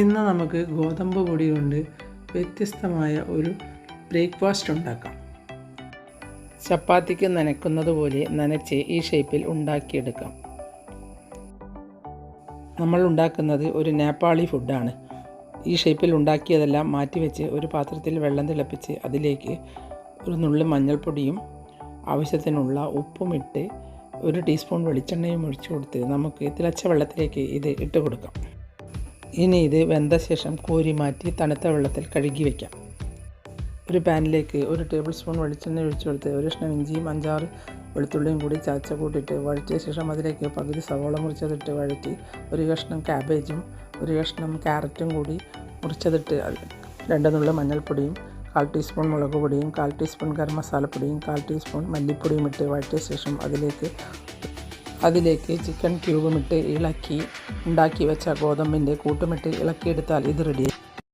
ഇന്ന് നമുക്ക് ഗോതമ്പ് പൊടി കൊണ്ട് വ്യത്യസ്തമായ ഒരു ബ്രേക്ക്ഫാസ്റ്റ് ഉണ്ടാക്കാം. ചപ്പാത്തിക്ക് നനയ്ക്കുന്നത് പോലെ നനച്ച് ഈ ഷേപ്പിൽ ഉണ്ടാക്കിയെടുക്കാം. നമ്മൾ ഉണ്ടാക്കുന്നത് ഒരു നേപ്പാളി ഫുഡാണ്. ഈ ഷേപ്പിൽ ഉണ്ടാക്കിയതെല്ലാം മാറ്റിവെച്ച് ഒരു പാത്രത്തിൽ വെള്ളം തിളപ്പിച്ച് അതിലേക്ക് ഒരു നുള്ളി മഞ്ഞൾപ്പൊടിയും ആവശ്യത്തിനുള്ള ഉപ്പും ഇട്ട് ഒരു ടീസ്പൂൺ വെളിച്ചെണ്ണയും ഒഴിച്ചു കൊടുത്ത് നമുക്ക് തിളച്ച വെള്ളത്തിലേക്ക് ഇത് ഇട്ട് കൊടുക്കാം. ഇനി ഇത് വെന്ത ശേഷം കോരി മാറ്റി തണുത്ത വെള്ളത്തിൽ കഴുകി വയ്ക്കാം ഒരു പാനിലേക്ക് ഒരു ടേബിൾ സ്പൂൺ വെളിച്ചെണ്ണ ഒഴിച്ചു കൊടുത്ത് ഒരു കഷ്ണം ഇഞ്ചിയും അഞ്ചാറ് വെളുത്തുള്ളിയും കൂടി ചതച്ച കൂട്ടിയിട്ട് വഴറ്റിയ ശേഷം അതിലേക്ക് പകുതി സവോള മുറിച്ചതിട്ട് വഴറ്റി ഒരു കഷ്ണം ക്യാബേജും ഒരു കഷ്ണം ക്യാരറ്റും കൂടി മുറിച്ചതിട്ട് രണ്ട് നുള്ള മഞ്ഞൾപ്പൊടിയും കാൽ ടീസ്പൂൺ മുളക് പൊടിയും കാൽ ടീസ്പൂൺ ഗരം മസാലപ്പൊടിയും കാൽ ടീസ്പൂൺ മല്ലിപ്പൊടിയും ഇട്ട് വഴറ്റിയ ശേഷം അതിലേക്ക് അതിലേക്ക് ചിക്കൻ ക്യൂബുമിട്ട് ഇളക്കി ഉണ്ടാക്കി വെച്ച ഗോതമ്പിന്റെ കൂട്ടുമിട്ട് ഇളക്കിയെടുത്താൽ ഇത് റെഡി